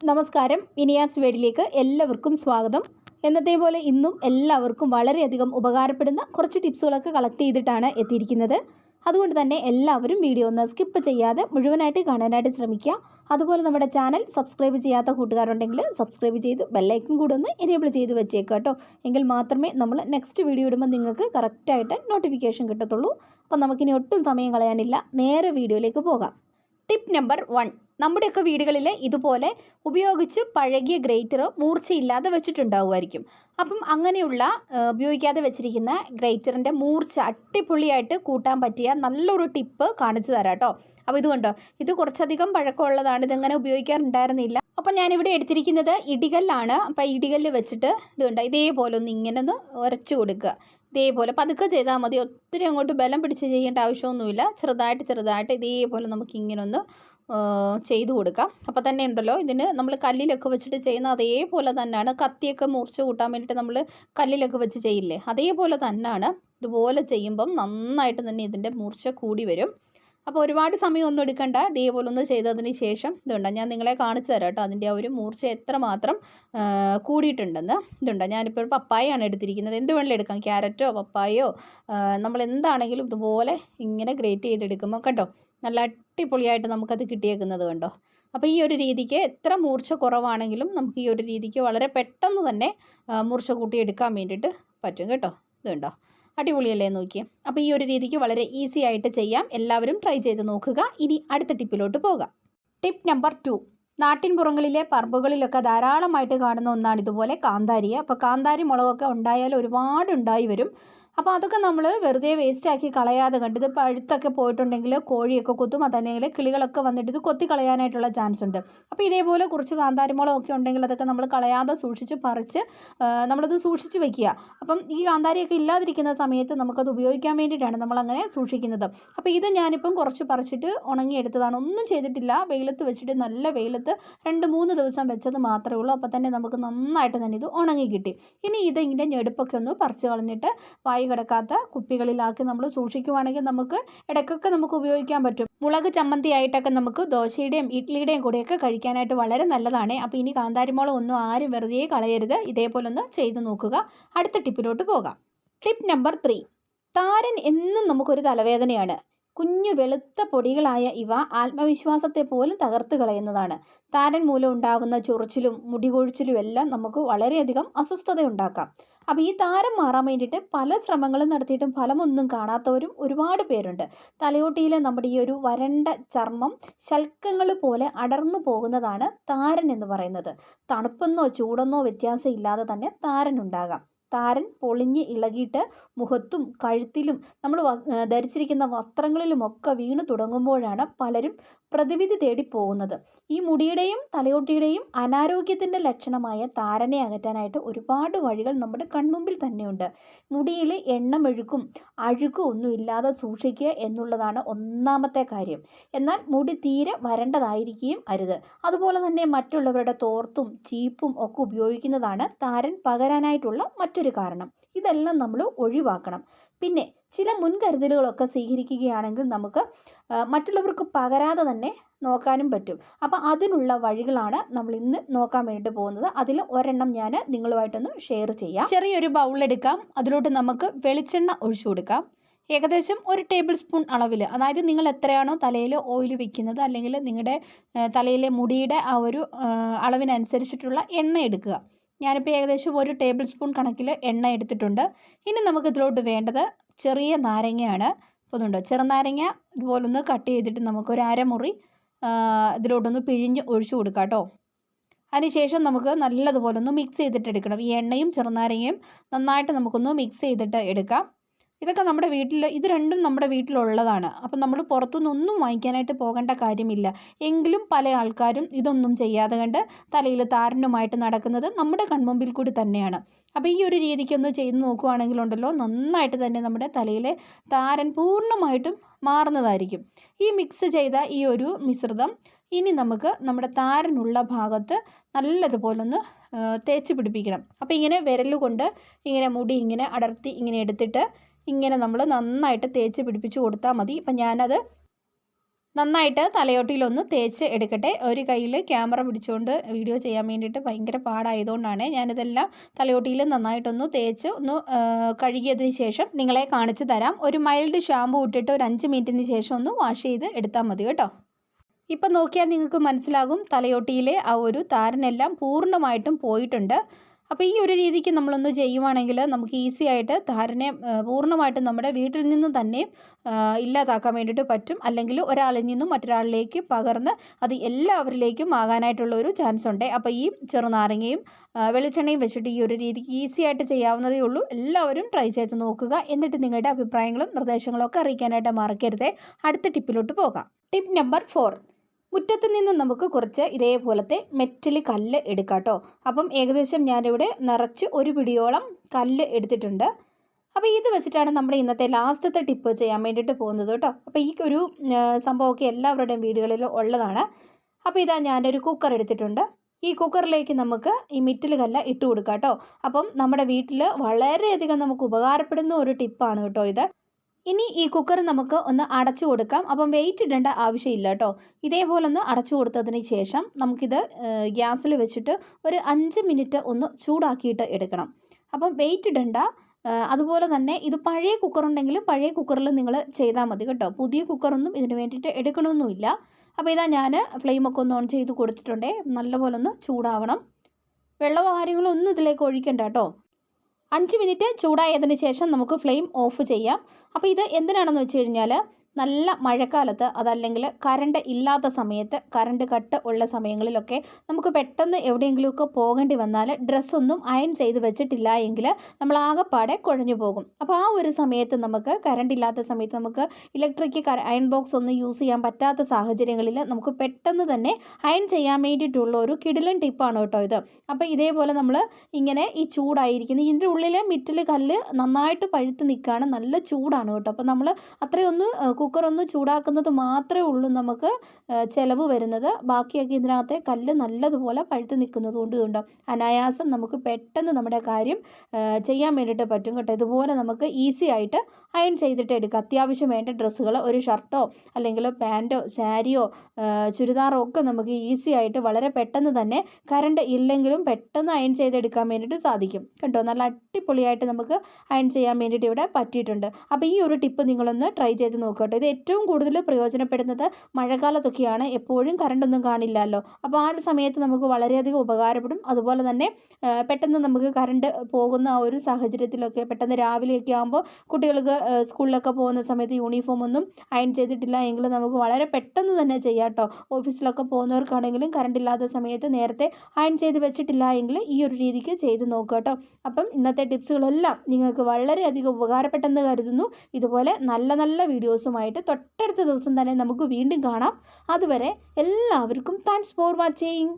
നമസ്കാരം. ഇനിയാസ് വേഡിലേക്ക് എല്ലാവർക്കും സ്വാഗതം. എന്നത്തെ പോലെ ഇന്നും എല്ലാവർക്കും വളരെയധികം ഉപകാരപ്പെടുന്ന കുറച്ച് ടിപ്സുകളൊക്കെ കളക്ട് ചെയ്തിട്ടാണ് എത്തിയിരിക്കുന്നത്. അതുകൊണ്ട് തന്നെ എല്ലാവരും വീഡിയോ ഒന്ന് സ്കിപ്പ് ചെയ്യാതെ മുഴുവനായിട്ട് കാണാനായിട്ട് ശ്രമിക്കുക. അതുപോലെ നമ്മുടെ ചാനൽ സബ്സ്ക്രൈബ് ചെയ്യാത്ത കൂട്ടുകാരുണ്ടെങ്കിൽ സബ്സ്ക്രൈബ് ചെയ്ത് ബെല്ലൈക്കും കൂടെ ഒന്ന് എനേബിൾ ചെയ്ത് വെച്ചേക്കുക കേട്ടോ. എങ്കിൽ മാത്രമേ നമ്മൾ നെക്സ്റ്റ് വീഡിയോ ഇടുമ്പോൾ നിങ്ങൾക്ക് കറക്റ്റായിട്ട് നോട്ടിഫിക്കേഷൻ കിട്ടത്തുള്ളൂ. അപ്പം നമുക്കിനി ഒട്ടും സമയം കളയാനില്ല. നേരെ വീഡിയോയിലേക്ക് പോകാം. ടിപ്പ് നമ്പർ വൺ നമ്മുടെയൊക്കെ വീടുകളിൽ ഇതുപോലെ ഉപയോഗിച്ച് പഴകിയ ഗ്രേറ്റർ മൂർച്ചയില്ലാതെ വെച്ചിട്ടുണ്ടാവുമായിരിക്കും. അപ്പം അങ്ങനെയുള്ള ഉപയോഗിക്കാതെ വെച്ചിരിക്കുന്ന ഗ്രേറ്ററിന്റെ മൂർച്ച അട്ടിപ്പൊളിയായിട്ട് കൂട്ടാൻ പറ്റിയ നല്ലൊരു ടിപ്പ് കാണിച്ചു തരാം കേട്ടോ. അപ്പോൾ ഇതുകൊണ്ടോ കണ്ടോ? ഇത് കുറച്ചധികം പഴക്കമുള്ളതാണ്. ഇതങ്ങനെ ഉപയോഗിക്കാറുണ്ടായിരുന്നില്ല. അപ്പം ഞാനിവിടെ എടുത്തിരിക്കുന്നത് ഇടികല്ലാണ്. അപ്പം ഇടികല്ല് വെച്ചിട്ട് ഇതുകൊണ്ട് ഇതേപോലെ ഒന്ന് ഇങ്ങനെ ഒന്ന് ഉരച്ചു കൊടുക്കുക. ഇതേപോലെ പതുക്കെ ചെയ്താൽ മതി. ഒത്തിരി അങ്ങോട്ട് ബലം പിടിച്ച് ചെയ്യേണ്ട ആവശ്യമൊന്നുമില്ല. ചെറുതായിട്ട് ചെറുതായിട്ട് ഇതേപോലെ നമുക്ക് ഇങ്ങനെ ഒന്ന് ചെയ്തു കൊടുക്കാം. അപ്പോൾ തന്നെ ഉണ്ടല്ലോ ഇതിന് നമ്മൾ കല്ലിലൊക്കെ വെച്ചിട്ട് ചെയ്യുന്ന അതേപോലെ തന്നെയാണ് കത്തിയൊക്കെ മുറിച്ച് കൂട്ടാൻ വേണ്ടിയിട്ട് നമ്മൾ കല്ലിലൊക്കെ വെച്ച് ചെയ്യില്ലേ? അതേപോലെ തന്നെയാണ് ഇതുപോലെ ചെയ്യുമ്പം നന്നായിട്ട് തന്നെ ഇതിന്റെ മൂർച്ച കൂടി വരും. അപ്പോൾ ഒരുപാട് സമയമൊന്നും എടുക്കണ്ട. ഇതേപോലെ ഒന്ന് ചെയ്തതിന് ശേഷം ഇതുണ്ട് ഞാൻ നിങ്ങളെ കാണിച്ചു തരാം കേട്ടോ. അതിന്റെ ആ ഒരു മൂർച്ച എത്രമാത്രം കൂടിയിട്ടുണ്ടെന്ന്. ഇതുണ്ട് ഞാനിപ്പോൾ ഒരു പപ്പായയാണ് എടുത്തിരിക്കുന്നത്. എന്ത് വേണമെങ്കിലും എടുക്കാം. ക്യാരറ്റോ പപ്പായോ നമ്മൾ എന്താണെങ്കിലും ഇതുപോലെ ഇങ്ങനെ ഗ്രേറ്റ് ചെയ്തെടുക്കുമ്പോൾ കേട്ടോ നല്ല അടിപൊളിയായിട്ട് നമുക്കത് കിട്ടിയേക്കുന്നത് കണ്ടോ? അപ്പോൾ ഈ ഒരു രീതിക്ക് എത്ര മൂർച്ച കുറവാണെങ്കിലും നമുക്ക് ഈ ഒരു രീതിക്ക് വളരെ പെട്ടെന്ന് തന്നെ മൂർച്ച കൂട്ടി എടുക്കാൻ വേണ്ടിയിട്ട് പറ്റും കേട്ടോ. ഇത് കണ്ടോ? അടിപൊളിയല്ലേ നോക്കിയേ? അപ്പോൾ ഈ ഒരു രീതിക്ക് വളരെ ഈസി ആയിട്ട് ചെയ്യാം. എല്ലാവരും ട്രൈ ചെയ്ത് നോക്കുക. ഇനി അടുത്ത ടിപ്പിലോട്ട് പോകാം. ടിപ്പ് നമ്പർ ടു നാട്ടിൻപുറങ്ങളിലെ പറമ്പുകളിലൊക്കെ ധാരാളമായിട്ട് കാണുന്ന ഒന്നാണ് ഇതുപോലെ കാന്താരി. അപ്പോൾ കാന്താരി മുളകൊക്കെ ഉണ്ടായാൽ ഒരുപാട് ഉണ്ടായി വരും. അപ്പോൾ അതൊക്കെ നമ്മൾ വെറുതെ വേസ്റ്റ് ആക്കി കളയാതെ കണ്ട് ഇത് പഴുത്തൊക്കെ പോയിട്ടുണ്ടെങ്കിൽ കോഴിയൊക്കെ കൊത്തും അതല്ലെങ്കിൽ കിളികളൊക്കെ വന്നിട്ട് ഇത് കൊത്തി കളയാനായിട്ടുള്ള ചാൻസ് ഉണ്ട്. അപ്പോൾ ഇതേപോലെ കുറച്ച് കാന്താരിമുളകൊക്കെ ഉണ്ടെങ്കിൽ അതൊക്കെ നമ്മൾ കളയാതെ സൂക്ഷിച്ച് പറിച്ച് നമ്മളത് സൂക്ഷിച്ച് വെക്കുക. അപ്പം ഈ കാന്താരിയൊക്കെ ഇല്ലാതിരിക്കുന്ന സമയത്ത് നമുക്കത് ഉപയോഗിക്കാൻ വേണ്ടിയിട്ടാണ് നമ്മളങ്ങനെ സൂക്ഷിക്കുന്നത്. അപ്പോൾ ഇത് ഞാനിപ്പം കുറച്ച് പറിച്ചിട്ട് ഉണങ്ങിയെടുത്തതാണ്. ഒന്നും ചെയ്തിട്ടില്ല. വെയിലത്ത് വെച്ചിട്ട് നല്ല വെയിലത്ത് രണ്ട് മൂന്ന് ദിവസം വെച്ചത് മാത്രമേ ഉള്ളൂ. അപ്പോൾ തന്നെ നമുക്ക് നന്നായിട്ട് തന്നെ ഇത് ഉണങ്ങി കിട്ടി. ഇനി ഇത് ഇതിന്റെ ഞെടുപ്പൊക്കെ ഒന്ന് പറിച്ച് കളഞ്ഞിട്ട് വായി കിടക്കാത്ത കുപ്പികളിലാക്കി നമ്മൾ സൂക്ഷിക്കുവാണെങ്കിൽ നമുക്ക് ഇടയ്ക്കൊക്കെ നമുക്ക് ഉപയോഗിക്കാൻ പറ്റും. മുളക് ചമ്മന്തി ആയിട്ടൊക്കെ നമുക്ക് ദോശയുടെയും ഇഡ്ഡലിയുടെയും കൂടെയൊക്കെ കഴിക്കാനായിട്ട് വളരെ നല്ലതാണ്. അപ്പോൾ ഇനി കാന്താരിമോളം ഒന്നും ആരും വെറുതെ കളയരുത്. ഇതേപോലെ ഒന്ന് ചെയ്ത് നോക്കുക. അടുത്ത ടിപ്പിലോട്ട് പോകാം. Tip number three. താരൻ എന്നും നമുക്കൊരു തലവേദനയാണ്. കുഞ്ഞു വെളുത്ത പൊടികളായ ഇവ ആത്മവിശ്വാസത്തെ പോലും തകർത്ത് കളയുന്നതാണ്. താരൻ മൂലം ഉണ്ടാകുന്ന ചൊറിച്ചിലും മുടികൊഴിച്ചിലും എല്ലാം നമുക്ക് വളരെയധികം അസ്വസ്ഥത ഉണ്ടാക്കാം അപ്പോൾ ഈ താരം മാറാൻ വേണ്ടിയിട്ട് പല ശ്രമങ്ങളും നടത്തിയിട്ടും ഫലമൊന്നും കാണാത്തവരും ഒരുപാട് പേരുണ്ട്. തലയോട്ടിയിലെ നമ്മുടെ ഈ ഒരു വരണ്ട ചർമ്മം ശൽക്കങ്ങൾ പോലെ അടർന്നു പോകുന്നതാണ് താരൻ എന്ന് പറയുന്നത്. തണുപ്പെന്നോ ചൂടെന്നോ വ്യത്യാസം ഇല്ലാതെ തന്നെ താരൻ ഉണ്ടാകാം. താരൻ പൊളിഞ്ഞ് ഇളകിയിട്ട് മുഖത്തും കഴുത്തിലും നമ്മൾ ധരിച്ചിരിക്കുന്ന വസ്ത്രങ്ങളിലുമൊക്കെ വീണു തുടങ്ങുമ്പോഴാണ് പലരും പ്രതിവിധി തേടി പോകുന്നത്. ഈ മുടിയുടെയും തലയോട്ടിയുടെയും അനാരോഗ്യത്തിന്റെ ലക്ഷണമായ താരനെ അകറ്റാനായിട്ട് ഒരുപാട് വഴികൾ നമ്മുടെ കൺമുമ്പിൽ തന്നെയുണ്ട്. മുടിയിൽ എണ്ണമെഴുക്കും അഴുക്കും ഒന്നും ഇല്ലാതെ സൂക്ഷിക്കുക എന്നുള്ളതാണ് ഒന്നാമത്തെ കാര്യം. എന്നാൽ മുടി തീരെ വരണ്ടതായിരിക്കുകയും അരുത്. അതുപോലെ തന്നെ മറ്റുള്ളവരുടെ തോർത്തും ചീപ്പും ഒക്കെ ഉപയോഗിക്കുന്നതാണ് താരൻ പകരാനായിട്ടുള്ള മറ്റൊരു കാരണം. ഇതെല്ലാം നമ്മൾ ഒഴിവാക്കണം. പിന്നെ ചില മുൻകരുതലുകളൊക്കെ സ്വീകരിക്കുകയാണെങ്കിൽ നമുക്ക് മറ്റുള്ളവർക്ക് പകരാതെ തന്നെ നോക്കാനും പറ്റും. അപ്പോൾ അതിനുള്ള വഴികളാണ് നമ്മൾ ഇന്ന് നോക്കാൻ വേണ്ടിയിട്ട് പോകുന്നത്. അതിൽ ഒരെണ്ണം ഞാൻ നിങ്ങളുമായിട്ടൊന്ന് ഷെയർ ചെയ്യാം. ചെറിയൊരു ബൗൾ എടുക്കാം. അതിലോട്ട് നമുക്ക് വെളിച്ചെണ്ണ ഒഴിച്ചു കൊടുക്കാം. ഏകദേശം ഒരു ടേബിൾ സ്പൂൺ അളവിൽ. അതായത് നിങ്ങൾ എത്രയാണോ തലയിൽ ഓയിൽ വെക്കുന്നത് അല്ലെങ്കിൽ നിങ്ങളുടെ തലയിലെ മുടിയുടെ ആ ഒരു അളവിനനുസരിച്ചിട്ടുള്ള എണ്ണ എടുക്കുക. ഞാനിപ്പോൾ ഏകദേശം ഒരു ടേബിൾ സ്പൂൺ കണക്കിൽ എണ്ണ എടുത്തിട്ടുണ്ട്. ഇനി നമുക്ക് ഇതിലോട്ട് വേണ്ടത് ചെറിയ നാരങ്ങയാണ്. ഒന്നുണ്ട് ചെറുനാരങ്ങ ഇതുപോലൊന്ന് കട്ട് ചെയ്തിട്ട് നമുക്ക് ഒരു അരമുറി ഇതിലോട്ടൊന്ന് പിഴിഞ്ഞ് ഒഴിച്ചു കൊടുക്കാം കേട്ടോ. അതിനുശേഷം നമുക്ക് നല്ലതുപോലെ ഒന്ന് മിക്സ് ചെയ്തിട്ട് എടുക്കണം. ഈ എണ്ണയും ചെറുനാരങ്ങയും നന്നായിട്ട് നമുക്കൊന്ന് മിക്സ് ചെയ്തിട്ട് എടുക്കാം. ഇതൊക്കെ നമ്മുടെ വീട്ടിൽ ഇത് രണ്ടും നമ്മുടെ വീട്ടിലുള്ളതാണ്. അപ്പം നമ്മൾ പുറത്തുനിന്നൊന്നും വാങ്ങിക്കാനായിട്ട് പോകേണ്ട കാര്യമില്ല. എങ്കിലും പല ആൾക്കാരും ഇതൊന്നും ചെയ്യാതെ കണ്ട് തലയിൽ താരനുമായിട്ട് നടക്കുന്നത് നമ്മുടെ കൺമുമ്പിൽ കൂടി തന്നെയാണ്. അപ്പോൾ ഈ ഒരു രീതിക്കൊന്ന് ചെയ്ത് നോക്കുകയാണെങ്കിലുണ്ടല്ലോ നന്നായിട്ട് തന്നെ നമ്മുടെ തലയിലെ താരൻ പൂർണമായിട്ടും മാറുന്നതായിരിക്കും. ഈ മിക്സ് ചെയ്ത ഈ ഒരു മിശ്രിതം ഇനി നമുക്ക് നമ്മുടെ താരനുള്ള ഭാഗത്ത് നല്ലതുപോലെ ഒന്ന് തേച്ച് പിടിപ്പിക്കണം. അപ്പോൾ ഇങ്ങനെ വിരലുകൊണ്ട് ഇങ്ങനെ മുടി ഇങ്ങനെ അടർത്തി ഇങ്ങനെ എടുത്തിട്ട് ഇങ്ങനെ നമ്മൾ നന്നായിട്ട് തേച്ച് പിടിപ്പിച്ച് കൊടുത്താൽ മതി. ഇപ്പം ഞാനത് നന്നായിട്ട് തലയോട്ടിയിലൊന്ന് തേച്ച് എടുക്കട്ടെ. ഒരു കയ്യിൽ ക്യാമറ പിടിച്ചുകൊണ്ട് വീഡിയോ ചെയ്യാൻ വേണ്ടിയിട്ട് ഭയങ്കര പാടായതുകൊണ്ടാണ് ഞാനിതെല്ലാം തലയോട്ടിയിൽ നന്നായിട്ടൊന്ന് തേച്ച് ഒന്ന് കഴുകിയതിന് ശേഷം നിങ്ങളെ കാണിച്ചു തരാം. ഒരു മൈൽഡ് ഷാമ്പു ഇട്ടിട്ട് ഒരു അഞ്ച് മിനിറ്റിന് ശേഷം ഒന്ന് വാഷ് ചെയ്ത് എടുത്താൽ മതി കേട്ടോ. ഇപ്പം നോക്കിയാൽ നിങ്ങൾക്ക് മനസ്സിലാകും തലയോട്ടിയിലെ ആ ഒരു താരനെല്ലാം പൂർണമായിട്ടും പോയിട്ടുണ്ട്. അപ്പോൾ ഈ ഒരു രീതിക്ക് നമ്മളൊന്ന് ചെയ്യുവാണെങ്കിൽ നമുക്ക് ഈസി ആയിട്ട് ധാരണയെ പൂർണമായിട്ടും നമ്മുടെ വീട്ടിൽ നിന്ന് തന്നെ ഇല്ലാതാക്കാൻ വേണ്ടിയിട്ട് പറ്റും. അല്ലെങ്കിൽ ഒരാളിൽ നിന്നും മറ്റൊരാളിലേക്ക് പകർന്ന് അത് എല്ലാവരിലേക്കും ആകാനായിട്ടുള്ള ഒരു ചാൻസ് ഉണ്ട്. അപ്പോൾ ഈ ചെറുനാരങ്ങയും വെളിച്ചെണ്ണയും വെച്ചിട്ട് ഈ ഒരു രീതിക്ക് ഈസി ആയിട്ട് ചെയ്യാവുന്നതേ ഉള്ളൂ. എല്ലാവരും ട്രൈ ചെയ്ത് നോക്കുക. എന്നിട്ട് നിങ്ങളുടെ അഭിപ്രായങ്ങളും നിർദ്ദേശങ്ങളും ഒക്കെ അറിയിക്കാനായിട്ട് മറക്കരുത്. അടുത്ത ടിപ്പിലോട്ട് പോകാം. Tip number four. മുറ്റത്ത് നിന്ന് നമുക്ക് കുറച്ച് ഇതേപോലത്തെ മെറ്റൽ കല്ല് എടുക്കാം കേട്ടോ അപ്പം ഏകദേശം ഞാനിവിടെ നിറച്ച് ഒരു പിടിയോളം കല്ല് എടുത്തിട്ടുണ്ട്. അപ്പോൾ ഇത് വെച്ചിട്ടാണ് നമ്മുടെ ഇന്നത്തെ ലാസ്റ്റത്തെ ടിപ്പ് ചെയ്യാൻ വേണ്ടിയിട്ട് പോകുന്നത് കേട്ടോ. അപ്പോൾ ഈ ഒരു സംഭവമൊക്കെ എല്ലാവരുടെയും വീടുകളിലും ഉള്ളതാണ്. അപ്പോൾ ഇതാ ഞാനൊരു കുക്കർ എടുത്തിട്ടുണ്ട്. ഈ കുക്കറിലേക്ക് നമുക്ക് ഈ മിറ്റൽ കല്ല് ഇട്ട് കൊടുക്കാം കേട്ടോ അപ്പം നമ്മുടെ വീട്ടിൽ വളരെയധികം നമുക്ക് ഉപകാരപ്പെടുന്ന ഒരു ടിപ്പാണ് കേട്ടോ ഇത്. ഇനി ഈ കുക്കർ നമുക്ക് ഒന്ന് അടച്ചു കൊടുക്കാം. അപ്പം വെയിറ്റ് ഇടേണ്ട ആവശ്യമില്ല കേട്ടോ. ഇതേപോലെ ഒന്ന് അടച്ചു കൊടുത്തതിന് ശേഷം നമുക്കിത് ഗ്യാസിൽ വെച്ചിട്ട് ഒരു അഞ്ച് മിനിറ്റ് ഒന്ന് ചൂടാക്കിയിട്ട് എടുക്കണം. അപ്പം വെയിറ്റ് ഇടേണ്ട. അതുപോലെ തന്നെ ഇത് പഴയ കുക്കർ കുക്കറുണ്ടെങ്കിൽ പഴയ കുക്കറിൽ നിങ്ങൾ ചെയ്താൽ മതി കേട്ടോ. പുതിയ കുക്കറൊന്നും ഇതിന് വേണ്ടിയിട്ട് എടുക്കണമൊന്നുമില്ല. അപ്പോൾ ഇതാ ഞാൻ ഫ്ലെയിമൊക്കെ ഒന്ന് ഓൺ ചെയ്ത് കൊടുത്തിട്ടുണ്ടേ. നല്ലപോലെ ഒന്ന് ചൂടാവണം. വെള്ളമോ കാര്യങ്ങളോ ഒന്നും ഇതിലേക്ക് ഒഴിക്കണ്ട കേട്ടോ. അഞ്ച് മിനിറ്റ് ചൂടായതിന് ശേഷം നമുക്ക് ഫ്ലെയിം ഓഫ് ചെയ്യാം. അപ്പോൾ ഇത് എന്തിനാണെന്ന് വെച്ച് കഴിഞ്ഞാൽ നല്ല മഴക്കാലത്ത് അതല്ലെങ്കിൽ കറണ്ട് ഇല്ലാത്ത സമയത്ത് കറണ്ട് കട്ട് ഉള്ള സമയങ്ങളിലൊക്കെ നമുക്ക് പെട്ടെന്ന് എവിടെയെങ്കിലുമൊക്കെ പോകേണ്ടി വന്നാൽ ഡ്രസ്സൊന്നും അയൺ ചെയ്ത് വെച്ചിട്ടില്ല എങ്കിൽ നമ്മൾ ആകെപ്പാടെ കുഴഞ്ഞു പോകും. അപ്പോൾ ആ ഒരു സമയത്ത് നമുക്ക് കറണ്ട് ഇല്ലാത്ത സമയത്ത് നമുക്ക് ഇലക്ട്രിക് അയൺ ബോക്സ് ഒന്നും യൂസ് ചെയ്യാൻ പറ്റാത്ത സാഹചര്യങ്ങളിൽ നമുക്ക് പെട്ടെന്ന് തന്നെ അയൺ ചെയ്യാൻ വേണ്ടിയിട്ടുള്ള ഒരു കിടിലൻ ടിപ്പാണ് കേട്ടോ ഇത്. അപ്പോൾ ഇതേപോലെ നമ്മൾ ഇങ്ങനെ ഈ ചൂടായിരിക്കുന്ന ഇതിന്റെ ഉള്ളിലെ മിറ്റിൽ കല്ല് നന്നായിട്ട് പഴുത്ത് നിൽക്കുകയാണ് നല്ല ചൂടാണ് കേട്ടോ. അപ്പോൾ നമ്മൾ അത്രയൊന്ന് കുക്കർ ഒന്ന് ചൂടാക്കുന്നത് മാത്രമേ ഉള്ളൂ നമുക്ക് ചിലവ് വരുന്നത്. ബാക്കിയൊക്കെ ഇതിനകത്തെ കല്ല് നല്ലതുപോലെ പഴുത്ത് നിൽക്കുന്നത് കൊണ്ട് കണ്ടോ അനായാസം നമുക്ക് പെട്ടെന്ന് നമ്മുടെ കാര്യം ചെയ്യാൻ വേണ്ടിയിട്ട് പറ്റും കേട്ടോ. ഇതുപോലെ നമുക്ക് ഈസി ആയിട്ട് അയൺ ചെയ്തിട്ട് എടുക്കാം. അത്യാവശ്യം വേണ്ട ഡ്രസ്സുകൾ ഒരു ഷർട്ടോ അല്ലെങ്കിൽ പാന്റോ സാരിയോ ചുരിദാറോ ഒക്കെ നമുക്ക് ഈസി ആയിട്ട് വളരെ പെട്ടെന്ന് തന്നെ കറണ്ട് ഇല്ലെങ്കിലും പെട്ടെന്ന് അയൺ ചെയ്തെടുക്കാൻ വേണ്ടിയിട്ട് സാധിക്കും കേട്ടോ. നല്ല അടിപൊളിയായിട്ട് നമുക്ക് അയൺ ചെയ്യാൻ വേണ്ടിയിട്ട് ഇവിടെ പറ്റിയിട്ടുണ്ട്. അപ്പോൾ ഈ ഒരു ടിപ്പ് നിങ്ങളൊന്ന് ട്രൈ ചെയ്ത് നോക്കുക ഇത് ഏറ്റവും കൂടുതൽ പ്രയോജനപ്പെടുന്നത് മഴക്കാലത്തൊക്കെയാണ്. എപ്പോഴും കറണ്ടൊന്നും കാണില്ലല്ലോ. അപ്പോൾ ആ ഒരു സമയത്ത് നമുക്ക് വളരെയധികം ഉപകാരപ്പെടും. അതുപോലെ തന്നെ പെട്ടെന്ന് നമുക്ക് കറണ്ട് പോകുന്ന ആ ഒരു സാഹചര്യത്തിലൊക്കെ പെട്ടെന്ന് രാവിലെയൊക്കെ ആകുമ്പോൾ കുട്ടികൾക്ക് സ്കൂളിലൊക്കെ പോകുന്ന സമയത്ത് യൂണിഫോം ഒന്നും അയൺ ചെയ്തിട്ടില്ല എങ്കിൽ നമുക്ക് വളരെ പെട്ടെന്ന് തന്നെ ചെയ്യാം കേട്ടോ ഓഫീസിലൊക്കെ പോകുന്നവർക്കാണെങ്കിലും കറണ്ട് ഇല്ലാത്ത സമയത്ത് നേരത്തെ അയൺ ചെയ്ത് വെച്ചിട്ടില്ല എങ്കിൽ ഈ ഒരു രീതിക്ക് ചെയ്ത് നോക്കുക കേട്ടോ അപ്പം ഇന്നത്തെ ടിപ്സുകളെല്ലാം നിങ്ങൾക്ക് വളരെയധികം ഉപകാരപ്പെട്ടെന്ന് കരുതുന്നു. ഇതുപോലെ നല്ല നല്ല വീഡിയോസുമായിട്ട് തൊട്ടടുത്ത ദിവസം തന്നെ നമുക്ക് വീണ്ടും കാണാം. അതുവരെ എല്ലാവർക്കും താങ്ക്സ് ഫോർ വാച്ചിങ്